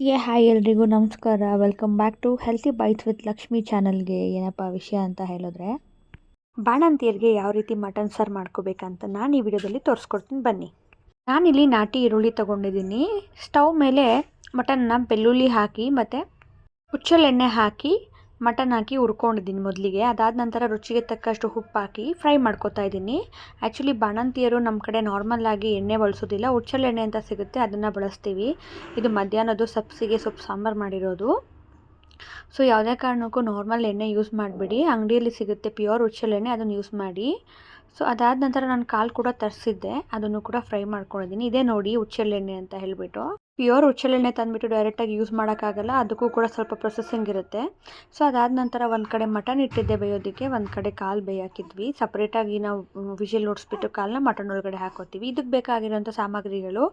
ಏ ಹಾಯ್ ಎಲ್ರಿಗೂ ನಮಸ್ಕಾರ. Welcome back to healthy bites with Lakshmi ಚಾನಲ್ಗೆ ಏನಪ್ಪ ವಿಷಯ ಅಂತ ಹೇಳಿದ್ರೆ, ಬಾಣಂತಿಯರಿಗೆ ಯಾವ ರೀತಿ ಮಟನ್ ಸಾರು ಮಾಡ್ಕೋಬೇಕಂತ ನಾನು ಈ ವಿಡಿಯೋದಲ್ಲಿ ತೋರಿಸ್ಕೊಡ್ತೀನಿ. ಬನ್ನಿ. ನಾನಿಲ್ಲಿ ನಾಟಿ ಈರುಳ್ಳಿ ತೊಗೊಂಡಿದ್ದೀನಿ. ಸ್ಟವ್ ಮೇಲೆ ಮಟನ್ನ ಬೆಳ್ಳುಳ್ಳಿ ಹಾಕಿ ಮತ್ತು ಹುಚ್ಚಲೆಣ್ಣೆ ಹಾಕಿ ಮಟನ್ ಹಾಕಿ ಹುರ್ಕೊಂಡಿದ್ದೀನಿ ಮೊದಲಿಗೆ. ಅದಾದ ನಂತರ ರುಚಿಗೆ ತಕ್ಕಷ್ಟು ಉಪ್ಪು ಹಾಕಿ ಫ್ರೈ ಮಾಡ್ಕೊತಾ ಇದ್ದೀನಿ. ಆ್ಯಕ್ಚುಲಿ ಬಾಣಂತಿಯರು ನಮ್ಮ ಕಡೆ ನಾರ್ಮಲ್ ಆಗಿ ಎಣ್ಣೆ ಬಳಸೋದಿಲ್ಲ. ಹುಚ್ಚಳೆಣ್ಣೆ ಅಂತ ಸಿಗುತ್ತೆ, ಅದನ್ನು ಬಳಸ್ತೀವಿ. ಇದು ಮಧ್ಯಾಹ್ನದ್ದು ಸಬ್ಸಿಗೆ ಸೊಪ್ಪು ಸಾಂಬಾರು ಮಾಡಿರೋದು. ಸೊ ಯಾವುದೇ ಕಾರಣಕ್ಕೂ ನಾರ್ಮಲ್ ಎಣ್ಣೆ ಯೂಸ್ ಮಾಡಬೇಡಿ. ಅಂಗಡಿಯಲ್ಲಿ ಸಿಗುತ್ತೆ ಪ್ಯೂರ್ ಹುಚ್ಚಳೆಣ್ಣೆ ಅದನ್ನು ಯೂಸ್ ಮಾಡಿ. ಸೊ ಅದಾದ ನಂತರ ನಾನು ಕಾಲು ಕೂಡ ತರಿಸಿದ್ದೆ. ಅದನ್ನು ಕೂಡ ಫ್ರೈ ಮಾಡ್ಕೊಂಡಿದ್ದೀನಿ. ಇದೇ ನೋಡಿ ಹುಚ್ಚೆಳ್ಳೆಣ್ಣೆ ಅಂತ ಹೇಳಿಬಿಟ್ಟು. ಪ್ಯೂರ್ ಹುಚ್ಚೆಳ್ಳೆಣ್ಣೆ ತಂದುಬಿಟ್ಟು ಡೈರೆಕ್ಟಾಗಿ ಯೂಸ್ ಮಾಡೋಕ್ಕಾಗಲ್ಲ, ಅದಕ್ಕೂ ಕೂಡ ಸ್ವಲ್ಪ ಪ್ರೊಸೆಸಿಂಗ್ ಇರುತ್ತೆ. ಸೊ ಅದಾದ ನಂತರ ಒಂದು ಕಡೆ ಮಟನ್ ಇಟ್ಟಿದ್ದೆ ಬೇಯೋದಕ್ಕೆ, ಒಂದು ಕಡೆ ಕಾಲು ಬೇಯಾಕಿದ್ವಿ ಸಪ್ರೇಟಾಗಿ ನಾವು ವಿಷಲ್ ನೋಡಿಸ್ಬಿಟ್ಟು ಕಾಲನ್ನ ಮಟನ್ ಒಳಗಡೆ ಹಾಕೋತೀವಿ. ಇದಕ್ಕೆ ಬೇಕಾಗಿರೋಂಥ ಸಾಮಗ್ರಿಗಳು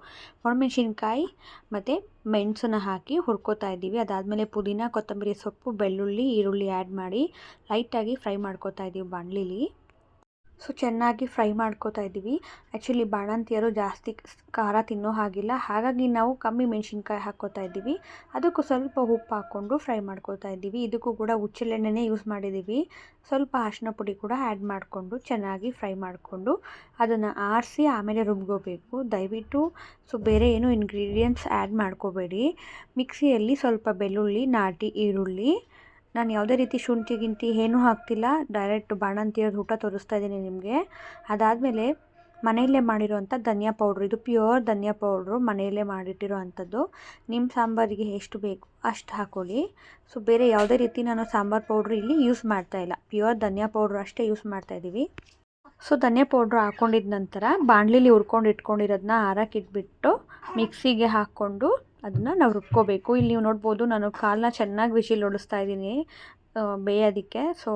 ಒಣಮೆಣಸಿನ್ಕಾಯಿ ಮತ್ತು ಮೆಣಸನ್ನು ಹಾಕಿ ಹುರ್ಕೋತಾ ಇದ್ದೀವಿ. ಅದಾದಮೇಲೆ ಪುದೀನ, ಕೊತ್ತಂಬರಿ ಸೊಪ್ಪು, ಬೆಳ್ಳುಳ್ಳಿ, ಈರುಳ್ಳಿ ಆ್ಯಡ್ ಮಾಡಿ ಲೈಟಾಗಿ ಫ್ರೈ ಮಾಡ್ಕೋತಾ ಇದ್ದೀವಿ ಬಾಣಲಿಲಿ. ಸೊ, ಚೆನ್ನಾಗಿ ಫ್ರೈ ಮಾಡ್ಕೋತಾ ಇದ್ದೀವಿ. ಆ್ಯಕ್ಚುಲಿ ಬಾಣಂತಿಯರು ಜಾಸ್ತಿ ಖಾರ ತಿನ್ನೋ ಹಾಗಿಲ್ಲ. ಹಾಗಾಗಿ ನಾವು ಕಮ್ಮಿ ಮೆಣಸಿನ್ಕಾಯಿ ಹಾಕ್ಕೋತಾ ಇದ್ದೀವಿ. ಅದಕ್ಕೂ ಸ್ವಲ್ಪ ಉಪ್ಪು ಹಾಕ್ಕೊಂಡು ಫ್ರೈ ಮಾಡ್ಕೋತಾ ಇದ್ದೀವಿ. ಇದಕ್ಕೂ ಕೂಡ ಹುಚ್ಚಲೆಣ್ಣೆನೇ ಯೂಸ್ ಮಾಡಿದ್ದೀವಿ. ಸ್ವಲ್ಪ ಅರಿಶಿನ ಪುಡಿ ಕೂಡ ಆ್ಯಡ್ ಮಾಡಿಕೊಂಡು ಚೆನ್ನಾಗಿ ಫ್ರೈ ಮಾಡಿಕೊಂಡು ಅದನ್ನು ಆರಿಸಿ ಆಮೇಲೆ ರುಬ್ಕೋಬೇಕು. ದಯವಿಟ್ಟು ಸೊ, ಬೇರೆ ಏನು ಇಂಗ್ರೀಡಿಯೆಂಟ್ಸ್ ಆ್ಯಡ್ ಮಾಡ್ಕೋಬೇಡಿ. ಮಿಕ್ಸಿಯಲ್ಲಿ ಸ್ವಲ್ಪ ಬೆಳ್ಳುಳ್ಳಿ, ನಾಟಿ ಈರುಳ್ಳಿ ನಾನು ಯಾವುದೇ ರೀತಿ ಶುಂಠಿ ಗಿಂಟಿ ಏನೂ ಹಾಕ್ತಿಲ್ಲ. ಡೈರೆಕ್ಟ್ ಬಾಣಂತಿಯ ಊಟ ತೋರಿಸ್ತಾ ಇದ್ದೀನಿ ನಿಮಗೆ. ಅದಾದಮೇಲೆ ಮನೆಯಲ್ಲೇ ಮಾಡಿರುವಂಥ ಧನಿಯಾ ಪೌಡ್ರು. ಇದು ಪ್ಯೂರ್ ಧನಿಯಾ ಪೌಡ್ರು ಮನೆಯಲ್ಲೇ ಮಾಡಿಟ್ಟಿರೋ ಅಂಥದ್ದು ನಿಮ್ಮ ಸಾಂಬಾರಿಗೆ ಎಷ್ಟು ಬೇಕು ಅಷ್ಟು ಹಾಕ್ಕೊಳ್ಳಿ ಸೊ ಬೇರೆ ಯಾವುದೇ ರೀತಿ ನಾನು ಸಾಂಬಾರು ಪೌಡ್ರು ಇಲ್ಲಿ ಯೂಸ್ ಮಾಡ್ತಾ ಇಲ್ಲ. ಪ್ಯೂರ್ ಧನಿಯಾ ಪೌಡ್ರು ಅಷ್ಟೇ ಯೂಸ್ ಮಾಡ್ತಾ ಇದ್ದೀವಿ. ಸೊ ಧನಿಯಾ ಪೌಡ್ರ್ ಹಾಕ್ಕೊಂಡಿದ ನಂತರ ಬಾಣಲಿಲಿ ಹುರ್ಕೊಂಡು ಇಟ್ಕೊಂಡಿರೋದನ್ನ ಹಾರಕ್ಕೆ ಇಟ್ಬಿಟ್ಟು ಮಿಕ್ಸಿಗೆ ಹಾಕ್ಕೊಂಡು ಅದನ್ನು ನಾವು ರುಬ್ಕೋಬೇಕು. ಇಲ್ಲಿ ನೀವು ನೋಡ್ಬೋದು ನಾನು ಕಾಲನ್ನ ಚೆನ್ನಾಗಿ ವಿಶಿಲ್ ಹೊಡಿಸ್ತಾ ಇದ್ದೀನಿ. ಬೇಯೋದಕ್ಕೆ. ಸೊ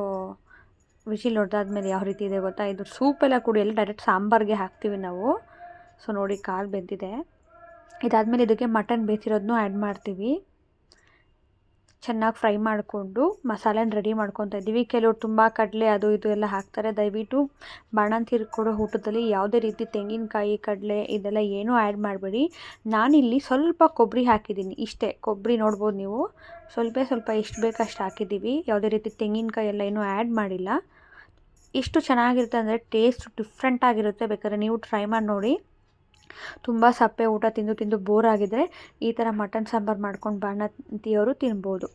ವಿಶಿಲ್ ಹೊಡೆದಾದ್ಮೇಲೆ ಯಾವ ರೀತಿ ಇದೆ ಗೊತ್ತಾ? ಇದು ಸೂಪೆಲ್ಲ ಕುಡಿಯಲ್ಲ ಡೈರೆಕ್ಟ್ ಸಾಂಬಾರಿಗೆ ಹಾಕ್ತೀವಿ ನಾವು. ಸೊ ನೋಡಿ ಕಾಲು ಬೆಂದಿದೆ. ಇದಾದಮೇಲೆ ಇದಕ್ಕೆ ಮಟನ್ ಬೇಯಿಸಿರೋದನ್ನೂ ಆ್ಯಡ್ ಮಾಡ್ತೀವಿ. ಚೆನ್ನಾಗಿ ಫ್ರೈ ಮಾಡಿಕೊಂಡು ಮಸಾಲೆನ ರೆಡಿ ಮಾಡ್ಕೊತಾ ಇದ್ದೀವಿ. ಕೆಲವರು ತುಂಬ ಕಡಲೆ ಅದು ಇದು ಎಲ್ಲ ಹಾಕ್ತಾರೆ. ದಯವಿಟ್ಟು ಬಾಣಂತಿರು ಕೊಡೋ ಊಟದಲ್ಲಿ ಯಾವುದೇ ರೀತಿ ತೆಂಗಿನಕಾಯಿ, ಕಡಲೆ ಇದೆಲ್ಲ ಏನೂ ಆ್ಯಡ್ ಮಾಡಬೇಡಿ. ನಾನಿಲ್ಲಿ ಸ್ವಲ್ಪ ಕೊಬ್ಬರಿ ಹಾಕಿದ್ದೀನಿ. ಇಷ್ಟೇ ಕೊಬ್ಬರಿ ನೋಡ್ಬೋದು ನೀವು. ಸ್ವಲ್ಪ ಸ್ವಲ್ಪ ಎಷ್ಟು ಬೇಕು ಅಷ್ಟು ಹಾಕಿದ್ದೀವಿ. ಯಾವುದೇ ರೀತಿ ತೆಂಗಿನಕಾಯಿ ಎಲ್ಲ ಏನೂ ಆ್ಯಡ್ ಮಾಡಿಲ್ಲ. ಎಷ್ಟು ಚೆನ್ನಾಗಿರುತ್ತೆ ಅಂದರೆ ಟೇಸ್ಟ್ ಡಿಫ್ರೆಂಟಾಗಿರುತ್ತೆ ಬೇಕಾದ್ರೆ ನೀವು ಟ್ರೈ ಮಾಡಿ ನೋಡಿ. ತುಂಬ ಸಪ್ಪೆ ಊಟ ತಿಂದು ತಿಂದು ಬೋರ್ ಆಗಿದ್ರೆ ಈ ಥರ ಮಟನ್ ಸಾಂಬಾರು ಮಾಡ್ಕೊಂಡು ಬಾಣಂತಿಯವರು ತಿನ್ಬೋದು.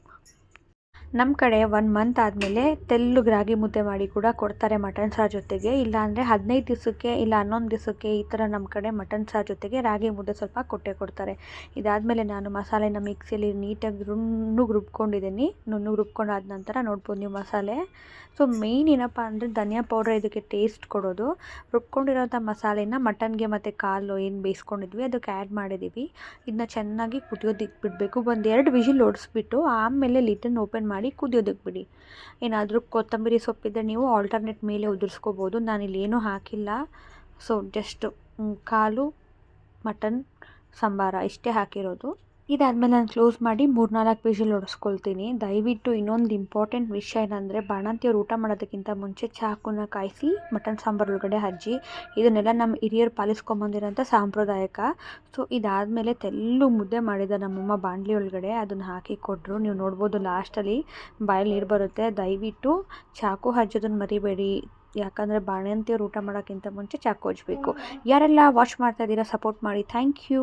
ನಮ್ಮ ಕಡೆ ಒನ್ ಮಂತ್ ಆದಮೇಲೆ ತೆಲ್ಲಗೆ ರಾಗಿ ಮುದ್ದೆ ಮಾಡಿ ಕೂಡ ಕೊಡ್ತಾರೆ ಮಟನ್ ಸಾರ್ ಜೊತೆಗೆ. ಇಲ್ಲಾಂದರೆ ಹದಿನೈದು ದಿವಸಕ್ಕೆ ಇಲ್ಲ ಹನ್ನೊಂದು ದಿವಸಕ್ಕೆ ಈ ಥರ ನಮ್ಮ ಕಡೆ ಮಟನ್ ಸಾರ್ ಜೊತೆಗೆ ರಾಗಿ ಮುದ್ದೆ ಸ್ವಲ್ಪ ಕೊಟ್ಟೆ ಕೊಡ್ತಾರೆ. ಇದಾದಮೇಲೆ ನಾನು ಮಸಾಲೆನ ಮಿಕ್ಸಿಯಲ್ಲಿ ನೀಟಾಗಿ ನುಣ್ಣಗೆ ರುಬ್ಕೊಂಡಿದ್ದೀನಿ. ನುಣ್ಣಗೆ ರುಬ್ಕೊಂಡಾದ ನಂತರ ನೋಡ್ಬೋದು ನೀವು ಮಸಾಲೆ. ಸೊ ಮೇಯ್ನ್ ಏನಪ್ಪ ಅಂದರೆ ಧನಿಯಾ ಪೌಡ್ರ್ ಇದಕ್ಕೆ ಟೇಸ್ಟ್ ಕೊಡೋದು. ರುಬ್ಕೊಂಡಿರೋಂಥ ಮಸಾಲೆನ ಮಟನ್ಗೆ ಮತ್ತು ಕಾಲು ಏನು ಬೇಯಿಸ್ಕೊಂಡಿದ್ವಿ ಅದಕ್ಕೆ ಆ್ಯಡ್ ಮಾಡಿದ್ದೀವಿ ಇದನ್ನ ಚೆನ್ನಾಗಿ ಕುದಿಯೋದಿಕ್ಕೆ ಬಿಡಬೇಕು. ಒಂದು ಎರಡು ವಿಜಿಲ್ ಓಡಿಸ್ಬಿಟ್ಟು ಆಮೇಲೆ ಲಿಟನ್ ಓಪನ್ ಮಾಡಿ ಕುದಿಯೋದಕ್ಕೆ ಬಿಡಿ. ಏನಾದರೂ ಕೊತ್ತಂಬರಿ ಸೊಪ್ಪಿದ್ದರೆ ನೀವು ಆಲ್ಟರ್ನೇಟ್ ಮೇಲೆ ಉದುರಿಸ್ಕೋಬೋದು. ನಾನಿಲ್ಲಿ ಏನೂ ಹಾಕಿಲ್ಲ. ಸೊ ಜಸ್ಟ್ ಕಾಲು ಮಟನ್ ಸಾಂಬಾರ, ಇಷ್ಟೇ ಹಾಕಿರೋದು. ಇದಾದಮೇಲೆ ನಾನು ಕ್ಲೋಸ್ ಮಾಡಿ ಮೂರ್ನಾಲ್ಕು ವಿಷಲ್ ಹೊಡೆಸ್ಕೊಳ್ತೀನಿ ದಯವಿಟ್ಟು ಇನ್ನೊಂದು ಇಂಪಾರ್ಟೆಂಟ್ ವಿಷಯ ಏನಂದರೆ ಬಾಣಂತಿಯವ್ರು ಊಟ ಮಾಡೋದಕ್ಕಿಂತ ಮುಂಚೆ ಚಾಕುನ ಕಾಯಿಸಿ ಮಟನ್ ಸಾಂಬಾರು ಒಳಗಡೆ ಹಜ್ಜಿ ಇದನ್ನೆಲ್ಲ ನಮ್ಮ ಹಿರಿಯರು ಪಾಲಿಸ್ಕೊಂಬಂದಿರೋಂಥ ಸಾಂಪ್ರದಾಯಿಕ. ಸೊ ಇದಾದಮೇಲೆ ತೆಲ್ಲು ಮುದ್ದೆ ಮಾಡಿದ ನಮ್ಮಮ್ಮ ಬಾಣಲಿ ಒಳಗಡೆ ಅದನ್ನು ಹಾಕಿ ಕೊಟ್ಟರು ನೀವು ನೋಡ್ಬೋದು ಲಾಸ್ಟಲ್ಲಿ ಬಾಯಲ್ಲಿ ನೀರು ಬರುತ್ತೆ. ದಯವಿಟ್ಟು ಚಾಕು ಹಜ್ಜೋದನ್ನು ಮರಿಬೇಡಿ. ಯಾಕಂದರೆ ಬಾಣಂತಿಯವ್ರು ಊಟ ಮಾಡೋಕ್ಕಿಂತ ಮುಂಚೆ ಚಾಕು ಹಚ್ಚಬೇಕು ಯಾರೆಲ್ಲ ವಾಚ್ ಮಾಡ್ತಾ ಇದ್ದೀರಾ ಸಪೋರ್ಟ್ ಮಾಡಿ. Thank you